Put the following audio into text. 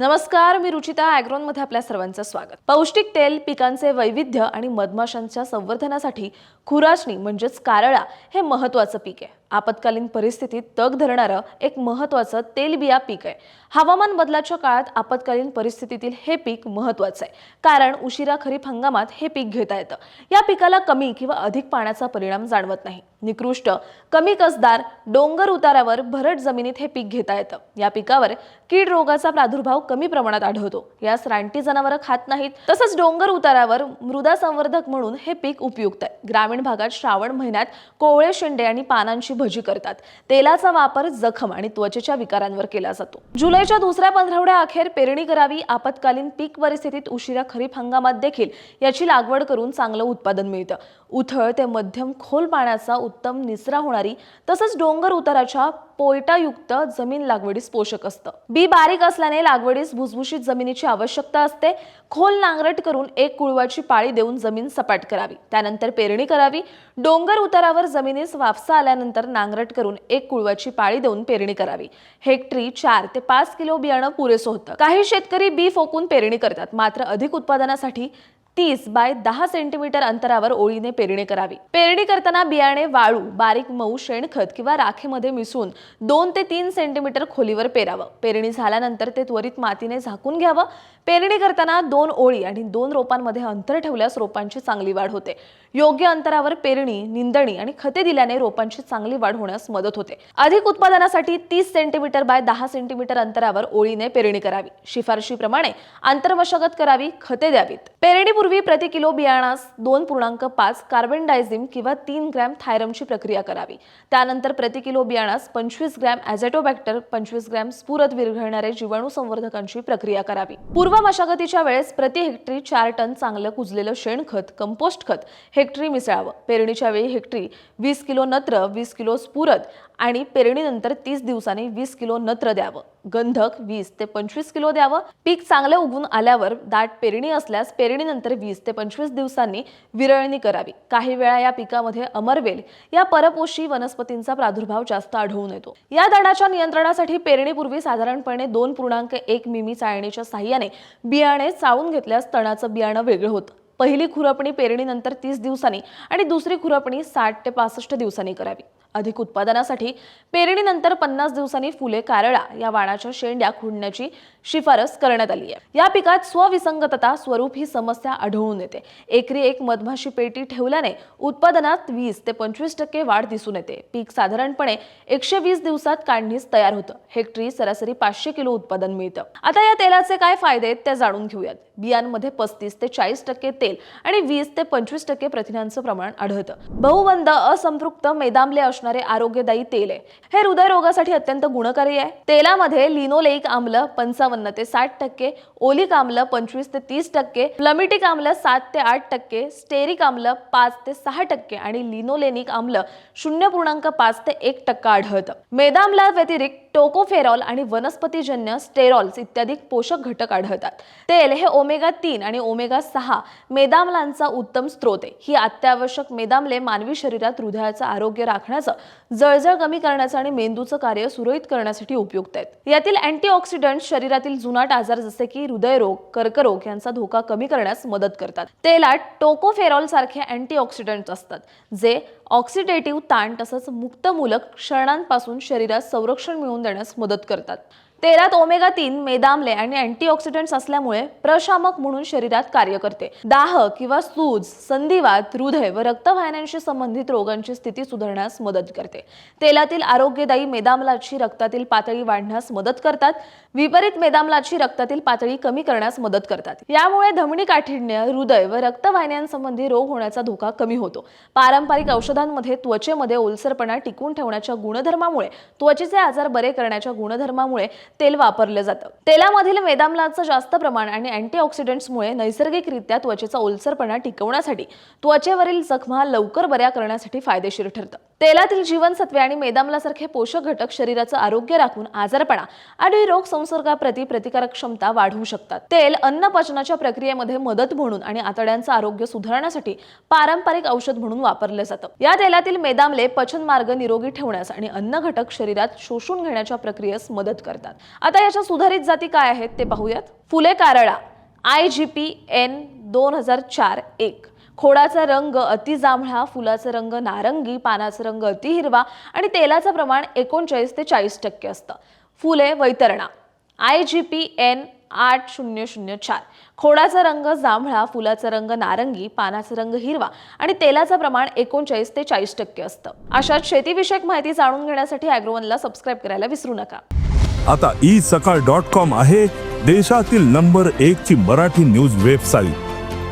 नमस्कार मी रुचिता ॲग्रोनमध्ये आपल्या सर्वांचं स्वागत. पौष्टिक तेल पिकांचे वैविध्य आणि मधमाशांच्या संवर्धनासाठी खुराशणी म्हणजेच कारळा हे महत्त्वाचं पीक आहे. आपत्कालीन परिस्थितीत तग धरणारं एक महत्त्वाचं तेलबिया पीक आहे. हवामान बदलाच्या काळात आपत्कालीन परिस्थितीतील हे पीक महत्त्वाचं आहे. कारण उशिरा खरीप हंगामात हे पीक घेता येतं. या पिकाला कमी किंवा अधिक पाण्याचा परिणाम जाणवत नाही. निकृष्ट कमी कसदार डोंगर उतारावर भरट जमिनीत हे पीक घेता येतं. या पिकावर कीड रोगाचा प्रादुर्भाव कमी प्रमाणात आढळतो. यास रानटी जनावरं खात नाहीत. तसंच डोंगर उतारावर मृदा संवर्धक म्हणून हे पीक उपयुक्त आहे. ग्रामीण भागात श्रावण महिन्यात कोवळे शेंडे आणि पानांची भजी करतात. तेलाचा वापर जखम आणि त्वचेच्या विकारांवर केला जातो. जुलैच्या दुसऱ्या पंधरवड्या अखेर पेरणी करावी आपत्कालीन पीक परिस्थितीत उशिरा खरीप हंगामात देखील याची लागवड करून चांगलं उत्पादन मिळतं. उथळ ते मध्यम खोल पाण्याचा उत्तम निचरा होणारी तसंच डोंगर उताराच्या पोयटायुक्त जमीन लागवडीस पोषक असतं. बी बारीक असल्याने लागवडीस भुसभुशीत जमिनीची आवश्यकता असते. खोल नांगरट करून एक कुळवाची पाळी देऊन जमीन सपाट करावी. त्यानंतर पेरणी करावी. डोंगर उतारावर जमिनीस वाफसा आल्यानंतर नांगरट करून एक कुळवाची पाळी देऊन पेरणी करावी. हेक्टरी चार ते पाच किलो बियाणं पुरेसं होतं. काही शेतकरी बी फोकून पेरणी करतात. मात्र अधिक उत्पादनासाठी तीस बाय दहा सेंटीमीटर अंतरावर ओळीने पेरणी करावी. पेरणी करताना बियाणे वाळू बारीक मऊ शेणखत किंवा राखेमध्ये मिसळून दोन ते तीन सेंटीमीटर खोलीवर पेरावं. पेरणी झाल्यानंतर ते त्वरित मातीने झाकून घ्यावं. पेरणी करताना दोन ओळी आणि दोन रोपांमध्ये अंतर ठेवल्यास रोपांची चांगली वाढ होते. योग्य अंतरावर पेरणी निंदणी आणि खते दिल्याने रोपांची चांगली वाढ होण्यास मदत होते. अधिक उत्पादनासाठी तीस सेंटीमीटर बाय दहा सेंटीमीटर अंतरावर ओळीने पेरणी करावी. शिफारशीप्रमाणे आंतरमशागत करावी खते द्यावीत. पेरणीपूर्वी प्रति किलो बियाणास दोन पूर्णांक पाच कार्बन डायझिम किंवा तीन ग्रॅम थायरमची प्रक्रिया करावी. त्यानंतर प्रति किलो बियाणास पंचवीस ग्रॅम ॲझेटोबॅक्टर पंचवीस ग्रॅम स्फुरत विरघळणारे जीवाणू संवर्धकांची प्रक्रिया करावी. पूर्व मशागतीच्या वेळेस प्रति हेक्टरी चार टन चांगलं कुजलेलं शेणखत कंपोस्ट खत हेक्टरी मिसळावं. पेरणीच्या वेळी हेक्टरी वीस किलो नत्र वीस किलो स्फुरद आणि पेरणीनंतर तीस दिवसांनी वीस किलो नत्र द्यावं. गंधक वीस ते पंचवीस किलो द्यावं. पीक चांगलं उगवून आल्यावर दाट पेरणी असल्यास पेरणीनंतर वीस ते पंचवीस दिवसांनी विरळणी करावी. काही वेळा या पिकामध्ये अमरवेल या परपोषी वनस्पतींचा प्रादुर्भाव जास्त आढळून येतो. या दाणाच्या नियंत्रणासाठी पेरणीपूर्वी साधारणपणे दोन पूर्णांक एक मिमी चाळणीच्या साह्याने बियाणे चाळून घेतल्यास तणाचं बियाणं वेगळं होतं. पहिली खुरपणी पेरणीनंतर तीस दिवसांनी आणि दुसरी खुरपणी साठ ते पासष्ट दिवसांनी करावी. अधिक उत्पादनासाठी पेरणीनंतर पन्नास दिवसांनी फुले कारळा या वाणाच्या शेंड्या खुडण्याची शिफारस करण्यात आली आहे. या पिकात स्वविसंगतता स्वरूप ही समस्या आढळून येते. एकरी एक मधमाशी पेटी ठेवल्याने उत्पादनात वीस ते पंचवीस टक्के वाढ दिसून येते. पीक साधारणपणे एकशे वीस दिवसात काढणीस तयार होतं. हेक्टरी सरासरी पाचशे किलो उत्पादन मिळतं. आता या तेलाचे काय फायदे आहेत ते जाणून घेऊयात. बियांमध्ये पस्तीस ते चाळीस टक्के तेल तेल आणि वीस ते पंचवीस टक्के प्रथिनांचं प्रमाण आढळतं. बहुबंद असंपृक्त मेदामले असणारे आरोग्यदायी तेल. आहे हे हृदयरोगासाठी अत्यंत गुणकारी आहे. तेलामध्ये लिनोलेईक आम्ल पंचावन्न ते साठ टक्के ओलिक आम्ल पंचवीस ते तीस टक्के प्लमिटिक आम्ल सात ते आठ टक्के स्टेरिक आम्ल पाच ते सहा टक्के आणि लिनोलेनिक आम्ल शून्य पूर्णांक पाच ते एक टक्का आढळतं. मेदामला व्यतिरिक्त टोकोफेरॉल आणि वनस्पतीजन्य स्टेरॉल्स इत्यादी पोषक घटक आढळतात. तेल हे ओमेगा तीन आणि ओमेगा सहा मेदामलांचा उत्तम स्रोत आहे. ही अत्यावश्यक मेदामले मानवी शरीरात हृदयाचं आरोग्य राखण्याचं जळजळ कमी करण्याचं आणि मेंदूचं कार्य सुरळीत करण्यासाठी उपयुक्त आहेत. यातील अँटीऑक्सिडंट शरीरातील जुनाट आजार जसे की हृदयरोग कर्करोग यांचा धोका कमी करण्यास मदत करतात. तेलात टोकोफेरॉल सारखे अँटीऑक्सिडंट असतात जे ऑक्सिडेटिव्ह ताण तसंच मुक्तमूलक क्षरणांपासून शरीरात संरक्षण मिळवून देण्यास मदत करतात. तेलात ओमेगा तीन मेदामले आणि अँटीऑक्सिडंट्स असल्यामुळे प्रशामक म्हणून शरीरात कार्य करते. दाह किंवा सूज संधिवात हृदय व रक्तवाहिन्यांशी संबंधित रोगांची स्थिती सुधारण्यास मदत करते. तेलातील आरोग्यदायी मेदामलाची रक्तातील पातळी वाढण्यास मदत करतात. विपरीत मेदामलाची रक्तातील पातळी कमी करण्यास मदत करतात. यामुळे धमनी काठिण्य हृदय व रक्तवाहिन्यांसंबंधी रोग होण्याचा धोका कमी होतो. पारंपरिक औषध औषधांमध्ये त्वचेमध्ये ओलसरपणा टिकून ठेवण्याच्या गुणधर्मामुळे त्वचेचे आजार बरे करण्याच्या गुणधर्मामुळे तेल वापरलं जातं. तेलामधील मेदामलाचं जास्त प्रमाण आणि अँटीऑक्सिडंट्समुळे नैसर्गिकरित्या त्वचेचा ओलसरपणा टिकवण्यासाठी त्वचेवरील जखमा लवकर बऱ्या करण्यासाठी फायदेशीर ठरतं. तेलातील जीवनसत्वे आणि मेदामलासारखे पोषक घटक शरीराचं आरोग्य राखून आजारपणा आणि रोग संसर्गाप्रती प्रतिकारक क्षमता वाढवू शकतात. तेल अन्न पचनाच्या प्रक्रियेमध्ये मदत म्हणून आणि आतड्यांचं आरोग्य सुधारण्यासाठी पारंपरिक औषध म्हणून वापरलं जातं. या तेलातील मेदामले पचन मार्ग निरोगी ठेवण्यास आणि अन्न घटक शरीरात शोषून घेण्याच्या प्रक्रियेस मदत करतात. आता याच्या सुधारित जाती काय आहेत ते पाहूयात. Phule कारळा I G P N दोन हजार चार एक. खोडाचा रंग अति जांभळा फुलाचा रंग नारंगी पानाचा रंग अति हिरवा आणि तेलाचं प्रमाण एकोणचाळीस ते चाळीस टक्के असतं. Phule Vaitarna. I G P N आठ शून्य शून्य चार. खोडाचा रंग जांभळा फुलाचा रंग नारंगी पानाचा रंग हिरवा आणि तेलाचं प्रमाण एकोणचाळीस ते चाळीस टक्के असतं. अशाच शेतीविषयक माहिती जाणून घेण्यासाठी अॅग्रोवनला सबस्क्राईब करायला विसरू नका. आता ई सकाळ डॉट कॉम आहे देशातील नंबर एक ची मराठी न्यूज वेबसाईट.